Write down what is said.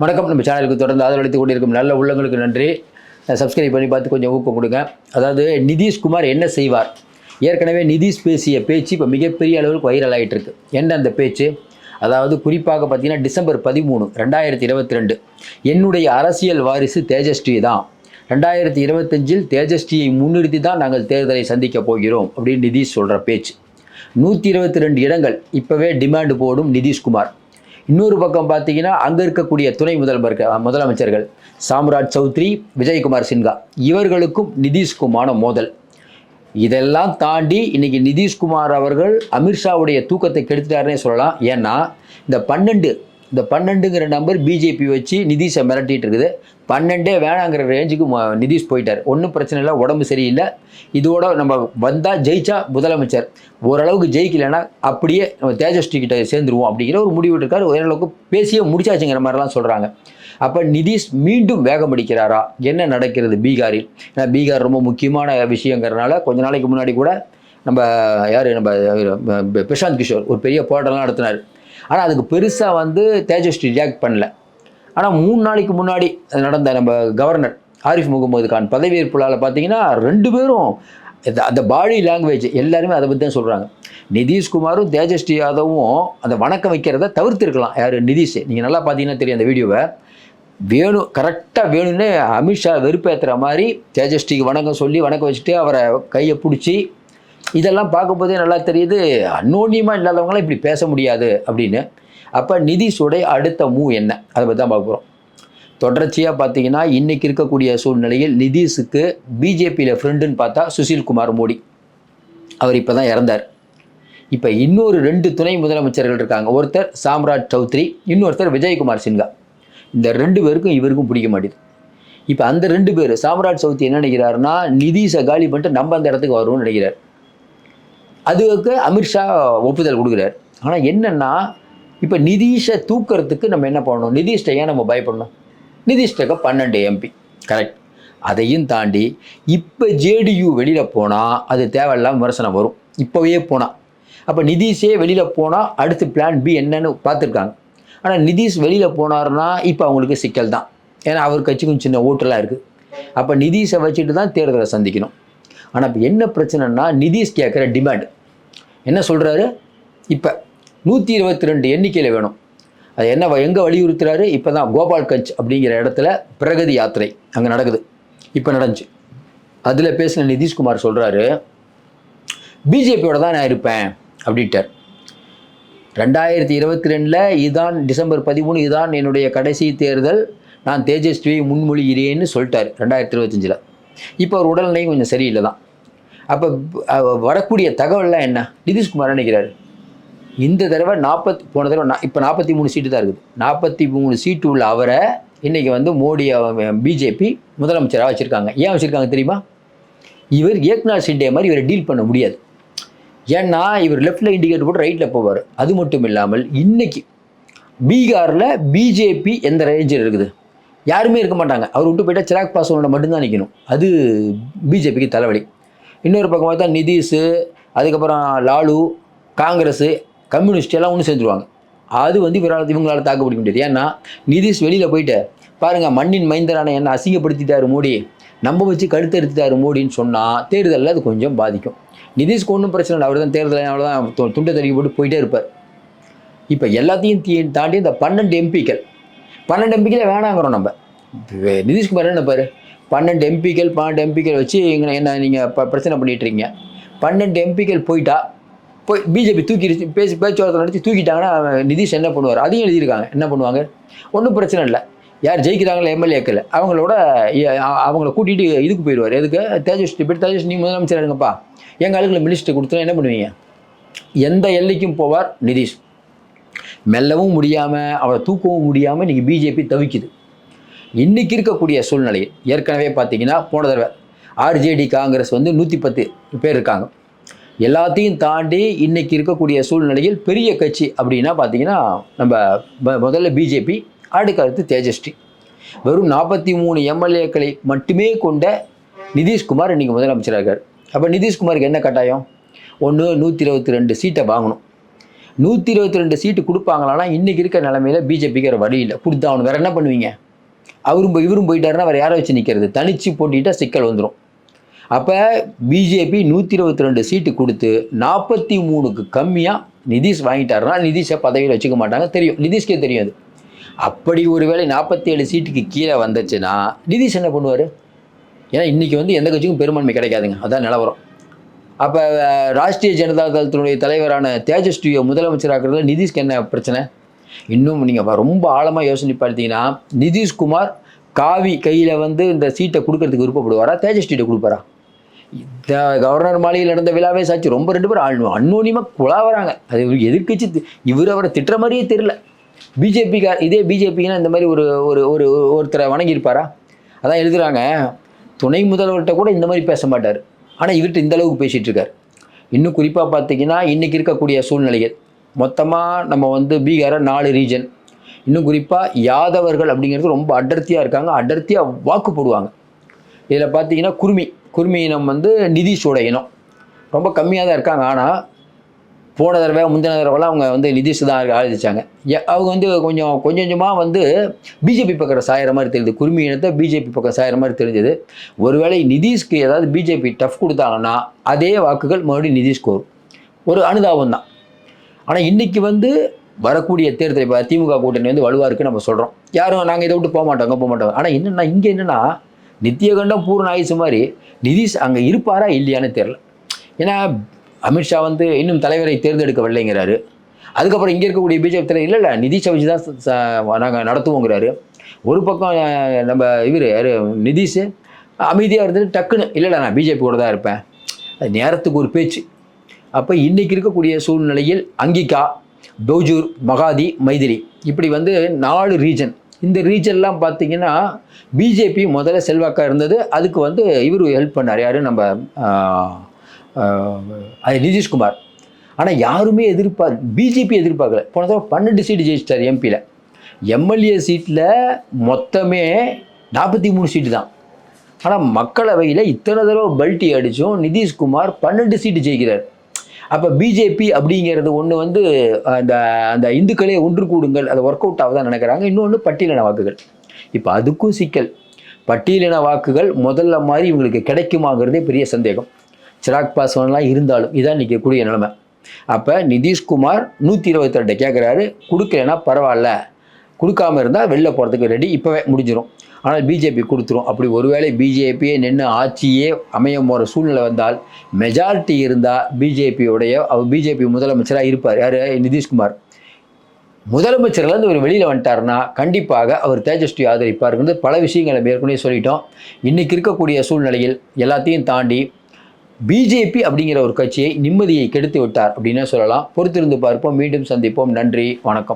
வணக்கம். நம்ம சேனலுக்கு தொடர்ந்து ஆதரவளித்து கொண்டிருக்கும் நல்ல உள்ளங்களுக்கு நன்றி. சப்ஸ்கிரைப் பண்ணி பார்த்து கொஞ்சம் ஊக்கம் கொடுங்க. அதாவது நிதிஷ்குமார் என்ன செய்வார்? ஏற்கனவே நிதிஷ் பேசிய பேச்சு இப்போ மிகப்பெரிய அளவுக்கு வைரல் ஆகிட்டு இருக்கு என்ன அந்த பேச்சு? அதாவது குறிப்பாக பார்த்தீங்கன்னா டிசம்பர் பதிமூணு ரெண்டாயிரத்தி இருபத்தி ரெண்டு. என்னுடைய அரசியல் வாரிசு தேஜஸ்ரீ தான். ரெண்டாயிரத்தி இருபத்தஞ்சில் தேஜஸ்ரீயை முன்னிறுத்தி தான் நாங்கள் தேர்தலை சந்திக்க போகிறோம் அப்படின்னு நிதிஷ் சொல்கிற பேச்சு. நூற்றி இருபத்தி ரெண்டு இடங்கள் இப்போவே டிமாண்டு போடும் நிதிஷ்குமார் இன்னொரு பக்கம் பார்த்தீங்கன்னா அங்கே இருக்கக்கூடிய துணை முதல்வர் முதலமைச்சர்கள் சாம்ராஜ் சௌத்ரி விஜயகுமார் சின்ஹா இவர்களுக்கும் நிதிஷ்குமான மோதல். இதெல்லாம் தாண்டி இன்னைக்கு நிதிஷ்குமார் அவர்கள் அமித்ஷாவுடைய தூக்கத்தை கெடுத்துட்டாருன்னே சொல்லலாம். ஏன்னா இந்த பன்னெண்டு இந்த பன்னெண்டுங்கிற நம்பர் பிஜேபி வச்சு நிதிஷை மிரட்டிட்டு இருக்குது. பன்னெண்டே வேணாங்கிற ரேஞ்சுக்கு நிதிஷ் போயிட்டார். ஒன்றும் பிரச்சனை இல்லை உடம்பு சரியில்லை. இதோட நம்ம வந்தால் ஜெயிச்சா முதலமைச்சர். ஓரளவுக்கு ஜெயிக்கலைன்னா அப்படியே நம்ம தேஜஸ்ரீ கிட்ட சேர்ந்துருவோம் அப்படிங்கிற ஒரு முடிவு இருக்கார் ஓரளவுக்கு பேசியே முடிச்சாச்சுங்கிற மாதிரிலாம் சொல்கிறாங்க அப்போ நிதிஷ் மீண்டும் வேகம் அடிக்கிறாரா? என்ன நடக்கிறது பீகாரில்? ஏன்னா பீகார் ரொம்ப முக்கியமான விஷயங்கிறனால கொஞ்ச நாளைக்கு முன்னாடி கூட நம்ம யார் நம்ம பிரசாந்த் கிஷோர் ஒரு பெரிய போராட்டம்லாம் நடத்தினார். ஆனால் அதுக்கு பெருசாக வந்து தேஜஸ்வி ரியாக்ட் பண்ணல. ஆனால் மூணு நாளைக்கு முன்னாடி நடந்த நம்ம கவர்னர் ஆரிஃப் முகமது கான் பதவியேற்புலால் பார்த்தீங்கன்னா ரெண்டு பேரும் அந்த பாடி லாங்குவேஜ் எல்லாருமே அதை பற்றி தான் சொல்கிறாங்க நிதிஷ்குமாரும் தேஜஸ்ரீ யாதவும் அந்த வணக்கம் வைக்கிறத தவிர்த்துருக்கலாம். யார்? நிதிஷ். நீங்கள் நல்லா பார்த்தீங்கன்னா தெரியும் அந்த வீடியோவை. வேணும் கரெக்டாக வேணும்னு அமித்ஷா வெறுப்பேற்றுற மாதிரி தேஜஸ்ரீக்கு வணக்கம் சொல்லி வணக்கம் வச்சுட்டு அவரை கையை பிடிச்சி இதெல்லாம் பார்க்கும்போதே நல்லா தெரியுது அன்னோன்யமாக இல்லாதவங்களாம் இப்படி பேச முடியாது அப்படின்னு. அப்போ நிதிஷுடைய அடுத்த மூவ் என்ன? அதை பற்றி தான் பார்க்க போகிறோம் தொடர்ச்சியாக பார்த்தீங்கன்னா இன்றைக்கி இருக்கக்கூடிய சூழ்நிலையில் நிதிஷுக்கு பிஜேபியில் ஃப்ரெண்டுன்னு பார்த்தா சுஷில்குமார் மோடி. அவர் இப்போ தான் இறந்தார். இப்போ இன்னொரு ரெண்டு துணை முதலமைச்சர்கள் இருக்காங்க. ஒருத்தர் சாம்ராஜ் சௌத்ரி இன்னொருத்தர் விஜயகுமார் சின்ஹா. இந்த ரெண்டு பேருக்கும் இவருக்கும் பிடிக்க மாட்டேது. இப்போ அந்த ரெண்டு பேர் சாம்ராஜ் சௌத்ரி என்ன நினைக்கிறாருன்னா நிதிஷை காலி பண்ணிட்டு நம்ம அந்த இடத்துக்கு வருவோம்னு நினைக்கிறார். அதுக்கு அமித்ஷா ஒப்புதல் கொடுக்குறாரு. ஆனால் என்னென்னா இப்போ நிதிஷை தூக்கிறதுக்கு நம்ம என்ன பண்ணணும்? நிதிஷ்டை ஏன் நம்ம பயப்படணும்? நிதிஷ்டக்கு பன்னெண்டு எம்பி கரெக்ட் அதையும் தாண்டி இப்போ ஜேடியு வெளியில் போனால் அது தேவையில்லாம விமர்சனம் வரும். இப்போவே போனால் அப்போ நிதிஷே வெளியில் போனால் அடுத்து பிளான் பி என்னன்னு பார்த்துருக்காங்க. ஆனால் நிதிஷ் வெளியில் போனாருன்னா இப்போ அவங்களுக்கு சிக்கல் தான் ஏன்னா அவர் கட்சிக்கும் சின்ன ஓட்டெல்லாம் இருக்குது அப்போ நிதிஷை வச்சுட்டு தான் தேர்தலை சந்திக்கணும். ஆனால் இப்போ என்ன பிரச்சனைனா நிதிஷ் கேட்குற டிமாண்ட் என்ன சொல்கிறாரு இப்போ நூற்றி இருபத்தி ரெண்டு எண்ணிக்கையில் வேணும். அது என்ன எங்கே வலியுறுத்துறாரு? இப்போ தான் கோபால்கஞ்ச் அப்படிங்கிற இடத்துல பிரகதி யாத்திரை அங்கே நடக்குது. இப்போ நடந்துச்சு. அதில் பேசின நிதிஷ்குமார் சொல்கிறாரு பிஜேபியோட தான் நான் இருப்பேன் அப்படின்ட்டார். ரெண்டாயிரத்தி இருபத்தி ரெண்டில் இதான் டிசம்பர் பதிமூணு இதான் என்னுடைய கடைசி தேர்தல். நான் தேஜஸ்வியை முன்மொழிகிறேன்னு சொல்லிட்டார் ரெண்டாயிரத்தி இருபத்தஞ்சில் இப்போ அவர் உடல்நிலையும் கொஞ்சம் சரியில்லை தான் அப்போ வரக்கூடிய தகவல்லாம் என்ன? நிதிஷ்குமார் நினைக்கிறாரு? இந்த தடவை நாற்பத்தி போன தடவை நான் இப்போ நாற்பத்தி மூணு சீட்டு தான் இருக்குது. நாற்பத்தி மூணு சீட்டு உள்ள அவரை இன்றைக்கி வந்து மோடி பிஜேபி முதலமைச்சராக வச்சுருக்காங்க. ஏன் வச்சுருக்காங்க தெரியுமா? இவர் ஏக்நாத் ஷிண்டே மாதிரி இவரை டீல் பண்ண முடியாது. ஏன்னா இவர் லெஃப்டில் இண்டிகேட்டர் போட்டு ரைட்டில் போவார். அது மட்டும் இல்லாமல் இன்றைக்கி பீகாரில் பிஜேபி எந்த ரேஞ்சில் இருக்குது? யாருமே இருக்க மாட்டாங்க. அவர் விட்டு போயிட்டால் சிராக் பாஸ்வானோட மட்டும்தான் நிற்கணும் அது பிஜேபிக்கு தலைவலி. இன்னொரு பக்கம் பார்த்தா நிதிஷ் அதுக்கப்புறம் லாலு காங்கிரஸ் கம்யூனிஸ்ட் எல்லாம் ஒன்று சேர்ந்துருவாங்க. அது வந்து இவரால் இவங்களால தாக்கு பிடிக்க முடியாது. ஏன்னா நிதிஷ் வெளியில் போயிட்டு பாருங்கள் மண்ணின் மைந்தரான என்ன அசிங்கப்படுத்திட்டாரு மோடி. நம்ம வச்சு கழுத்தெடுத்துட்டார் மோடின்னு சொன்னால் தேர்தலில் அது கொஞ்சம் பாதிக்கும். நிதிஷ்க்கு ஒன்றும் பிரச்சனை இல்லை. அவர் தான் தேர்தல் அவ்வளோதான் துண்டை தடுக்கி போட்டு போயிட்டே இருப்பார். இப்போ எல்லாத்தையும் தீ- தாண்டி இந்த பன்னெண்டு எம்பிக்கள் பன்னெண்டு எம்பிக்களே வேணாங்கிறோம் நம்ம. நிதிஷ்குமார் என்ன பாரு பன்னெண்டு எம்பிக்கள் பன்னெண்டு எம்பிக்கள் வச்சு இங்கே என்ன நீங்கள் ப பிரச்சனை பண்ணிட்டு இருக்கீங்க. பன்னெண்டு எம்பிக்கள் போயிட்டா போய் பிஜேபி தூக்கிடுச்சு பேசி பேச்சுவார்த்தை நடத்தி தூக்கிட்டாங்கன்னா நிதிஷ் என்ன பண்ணுவார்? அதையும் எழுதியிருக்காங்க. என்ன பண்ணுவாங்க? ஒன்றும் பிரச்சனை இல்லை. யார் ஜெயிக்கிறாங்களோ எம்எல்ஏக்கள் அவங்களோட அவங்கள கூட்டிகிட்டு இதுக்கு போயிடுவார். எதுக்கு? தேஜஸ்வி போய்ட்டு தேஜஸ் நீ முதலமைச்சர் இருங்கப்பா எங்கள் ஆளுங்களை மினிஸ்டர் கொடுத்தா என்ன பண்ணுவீங்க? எந்த எல்லைக்கும் போவார் நிதிஷ். மெல்லவும் முடியாமல் அவரை தூக்கவும் முடியாமல் இன்றைக்கி பிஜேபி தவிக்குது. இன்றைக்கி இருக்கக்கூடிய சூழ்நிலை ஏற்கனவே பார்த்தீங்கன்னா போன தடவை ஆர்ஜேடி காங்கிரஸ் வந்து நூற்றி பத்து பேர் இருக்காங்க. எல்லாத்தையும் தாண்டி இன்றைக்கி இருக்கக்கூடிய சூழ்நிலையில் பெரிய கட்சி அப்படின்னா பார்த்தீங்கன்னா நம்ம முதல்ல பிஜேபி அடுக்கடுத்து தேஜஸ்ரீ. வெறும் நாற்பத்தி மூணு எம்எல்ஏக்களை மட்டுமே கொண்ட நிதிஷ்குமார் இன்றைக்கி முதலமைச்சராக இருக்கார். அப்போ நிதிஷ்குமாருக்கு என்ன கட்டாயம்? ஒன்று நூற்றி இருபத்தி ரெண்டு சீட்டை வாங்கணும். நூற்றி இருபத்தி ரெண்டு சீட்டு கொடுப்பாங்களான்னா இன்றைக்கி இருக்கிற நிலமையில பிஜேபிக்கு வேறு வழி இல்லை. கொடுத்தா அவனு வேறு என்ன பண்ணுவீங்க? அவரும் போய் இவரும் போயிட்டாருன்னா வேறு யாரை வச்சு நிற்கிறது தனிச்சு போட்டிட்டா சிக்கல் வந்துடும் அப்போ பிஜேபி நூற்றி இருபத்தி ரெண்டு சீட்டு கொடுத்து நாற்பத்தி மூணுக்கு கம்மியாக நிதிஷ் வாங்கிட்டாருன்னா நிதிஷை பதவியில் வச்சுக்க மாட்டாங்க. தெரியும். நிதிஷ்கே தெரியும் அது. அப்படி ஒருவேளை நாற்பத்தி ஏழு சீட்டுக்கு கீழே வந்துச்சுன்னா நிதிஷ் என்ன பண்ணுவார்? ஏன்னா இன்றைக்கி வந்து எந்த கட்சிக்கும் பெரும்பான்மை கிடைக்காதுங்க. அதான் நிலவரம். அப்போ ராஷ்ட்ரிய ஜனதா தளத்தினுடைய தலைவரான தேஜஸ்வியை முதலமைச்சராக்குறதுல நிதிஷ்க்கு என்ன பிரச்சனை? இன்னும் நீங்கள் ரொம்ப ஆழமாக யோசனை பார்த்தீங்கன்னா நிதிஷ்குமார் காவி கையில் வந்து இந்த சீட்டை கொடுக்கறதுக்கு விருப்பப்படுவாரா? தேஜஸ்வியிட்ட கொடுப்பாரா? இந்த கவர்னர் மாளிகையில் நடந்த விழாவே சாச்சு ரொம்ப ரெண்டு பேரும் அண்ணு அன்னோனியமாக குழாவறாங்க. அது எதிர்கட்சி இவர் அவரை திட்டுற மாதிரியே தெரில பிஜேபிக்கார் இதே பிஜேபிக்குன்னா இந்த மாதிரி ஒரு ஒரு ஒரு ஒருத்தரை வணங்கியிருப்பாரா? அதான் எழுதுகிறாங்க துணை முதல்வர்கிட்ட கூட இந்த மாதிரி பேச மாட்டார். ஆனால் இவர்கிட்ட இந்த அளவுக்கு பேசிகிட்டு இருக்கார். இன்னும் குறிப்பாக பார்த்தீங்கன்னா இன்றைக்கி இருக்கக்கூடிய சூழ்நிலைகள். மொத்தமாக நம்ம வந்து பீகாரை நாலு ரீஜன் இன்னும் குறிப்பாக யாதவர்கள் அப்படிங்கிறது ரொம்ப அடர்த்தியாக இருக்காங்க. அடர்த்தியாக வாக்கு போடுவாங்க. இதில் பார்த்தீங்கன்னா குருமி. குருமி இனம் வந்து நிதிஷோட இனம். ரொம்ப கம்மியாக தான் இருக்காங்க. ஆனால் போன தடவை முந்தின தடவைலாம் அவங்க வந்து நிதிஷ் தான் ஆதரிச்சாங்க. அவங்க வந்து கொஞ்சம் கொஞ்சம் கொஞ்சமாக வந்து பிஜேபி பக்கம் சாயிற மாதிரி தெரியுது குருமி இனத்தை பிஜேபி பக்கம் சாயிற மாதிரி தெரிஞ்சது. ஒருவேளை நிதிஷ்க்கு ஏதாவது பிஜேபி டஃப் கொடுத்தாங்கன்னா அதே வாக்குகள் மறுபடியும் நிதிஷ்க்கு வரும். ஒரு அனுதாபம் தான். ஆனால் இன்னைக்கு வந்து வரக்கூடிய தேர்தல் இப்போ திமுக கூட்டணி வந்து வலுவாக இருக்குன்னு நம்ம சொல்கிறோம் யாரும் நாங்கள் இதை விட்டு போக மாட்டோம் அங்கே போக மாட்டோம். ஆனால் என்னென்னா இங்கே என்னென்னா நித்தியகண்டம் பூர்ண ஆயுசு மாதிரி நிதிஷ் அங்கே இருப்பாரா இல்லையான்னு தெரில ஏன்னா அமித்ஷா வந்து இன்னும் தலைவரை தேர்ந்தெடுக்கவில்லைங்கிறாரு. அதுக்கப்புறம் இங்கே இருக்கக்கூடிய பிஜேபி தலைவர் இல்லை இல்லை நிதிஷை வச்சு தான் நாங்கள் நடத்துவோங்கிறாரு. ஒரு பக்கம் நம்ம இவர் யார் நிதிஷ் அமைதியாக இருந்துட்டு டக்குன்னு இல்லை இல்லை நான் பிஜேபி கூட தான் இருப்பேன். அது நேரத்துக்கு ஒரு பேச்சு. அப்போ இன்றைக்கி இருக்கக்கூடிய சூழ்நிலையில் அங்கிகா பௌஜூர் மகாதி மைதிரி இப்படி வந்து நாலு ரீஜன் இந்த ரீஜன்லாம் பார்த்தீங்கன்னா பிஜேபி முதல்ல செல்வாக்காக இருந்தது. அதுக்கு வந்து இவர் ஹெல்ப் பண்ணார். யார் நம்ம அது நிதிஷ்குமார் ஆனால் யாருமே எதிர்பார் பிஜேபி எதிர்பார்க்கல. போன தடவை பன்னெண்டு சீட்டு ஜெயிச்சிட்டார் எம்பியில் எம்எல்ஏ சீட்டில் மொத்தமே நாற்பத்தி மூணு சீட்டு தான். ஆனால் மக்களவையில் இத்தனை தடவை பல்ட்டி அடித்தும் நிதிஷ்குமார் பன்னெண்டு சீட்டு ஜெயிக்கிறார். அப்போ பிஜேபி அப்படிங்கிறது ஒன்று வந்து அந்த அந்த இந்துக்களே ஒன்று கூடுங்கள். அது ஒர்க் அவுட் ஆகுதான் நினைக்கிறாங்க. இன்னொன்று பட்டியலின வாக்குகள். இப்போ அதுக்கும் சிக்கல். பட்டியலின வாக்குகள் முதல்ல மாதிரி இவங்களுக்கு கிடைக்குமாங்கிறதே பெரிய சந்தேகம். சிராக் பாஸ்வான்லாம் இருந்தாலும் இதான் இன்றைக்கி கூடிய நிலைமை. அப்போ நிதிஷ்குமார் நூற்றி இருபத்தி ரெண்டு கேட்குறாரு கொடுக்கலன்னா பரவாயில்ல. கொடுக்காம இருந்தால் வெளில போகிறதுக்கு ரெடி இப்போவே முடிஞ்சிடும் ஆனால் பிஜேபி கொடுத்துரும். அப்படி ஒருவேளை பிஜேபியே நின்று ஆட்சியே அமைய போகிற சூழ்நிலை வந்தால் மெஜாரிட்டி இருந்தால் பிஜேபியோடைய அவர் பிஜேபி முதலமைச்சராக இருப்பார். யார்? நிதிஷ்குமார். முதலமைச்சர்லேருந்து இவர் வெளியில் வந்துட்டாருன்னா கண்டிப்பாக அவர் தேஜஸ்வி ஆதரிப்பாருங்கிறது பல விஷயங்களை மேற்கொண்டே சொல்லிட்டோம். இன்றைக்கி இருக்கக்கூடிய சூழ்நிலையில் எல்லாத்தையும் தாண்டி பிஜேபி அப்படிங்கிற ஒரு கட்சியை நிம்மதியை கெடுத்து விட்டார் அப்படின்னே சொல்லலாம். பொறுத்திருந்து பார்ப்போம். மீண்டும் சந்திப்போம். நன்றி. வணக்கம்.